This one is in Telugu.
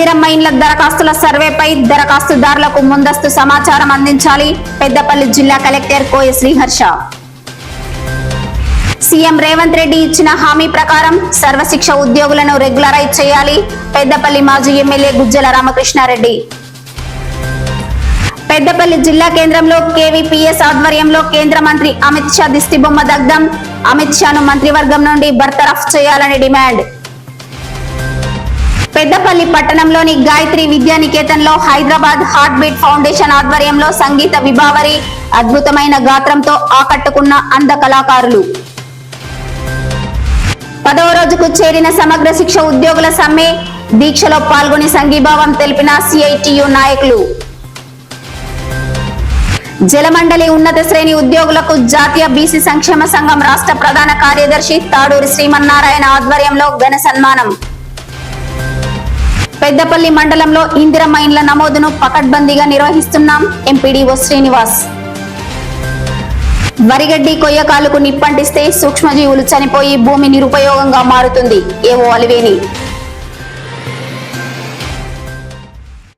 ఇందిరమ్మ మైన్ల దరఖాస్తుల సర్వేపై దరఖాస్తుదారులకు ముందస్తు సమాచారం అందించాలి. పెద్దపల్లి జిల్లా కలెక్టర్ కోయ శ్రీహర్ష. సీఎం రేవంత్ రెడ్డి ఇచ్చిన హామీ ప్రకారం సర్వశిక్ష ఉద్యోగులను రెగ్యులరైజ్ చేయాలి. పెద్దపల్లి మాజీ ఎమ్మెల్యే గుజ్జల రామకృష్ణారెడ్డి. పెద్దపల్లి జిల్లా కేంద్రంలో కేవీపీఎస్ ఆధ్వర్యంలో కేంద్ర మంత్రి అమిత్ షా దిష్టిబొమ్మ దగ్ధం. అమిత్ షాను మంత్రివర్గం నుండి బర్తరఫ్ చేయాలని డిమాండ్. పెద్దపల్లి పట్టణంలోని గాయత్రి విద్యానికేతన్లో హైదరాబాద్ హార్ట్ బీట్ ఫౌండేషన్ ఆధ్వర్యంలో సంగీత విభావరి అద్భుతమైన గాత్రంతో ఆకట్టుకున్న అంధ కళాకారులు. పదవ రోజుకు చేరిన సమగ్ర శిక్ష ఉద్యోగుల సమ్మె దీక్షలో పాల్గొని సంఘీభావం తెలిపిన సిఐటియు నాయకులు. జలమండలి ఉన్నత శ్రేణి ఉద్యోగులకు జాతీయ బీసీ సంక్షేమ సంఘం రాష్ట్ర ప్రధాన కార్యదర్శి తాడూరి శ్రీమన్నారాయణ ఆధ్వర్యంలో ఘన సన్మానం. పెద్దపల్లి మండలంలో ఇందిరమ్మ ఇండ్ల నమోదును పకడ్బందీగా నిర్వహిస్తున్నాం ఎంపీడీఓ శ్రీనివాస్. వరిగడ్డి కొయ్యకాలుకు నిప్పంటిస్తే సూక్ష్మజీవులు చనిపోయి భూమి నిరుపయోగంగా మారుతుంది. ఏవో అలివేని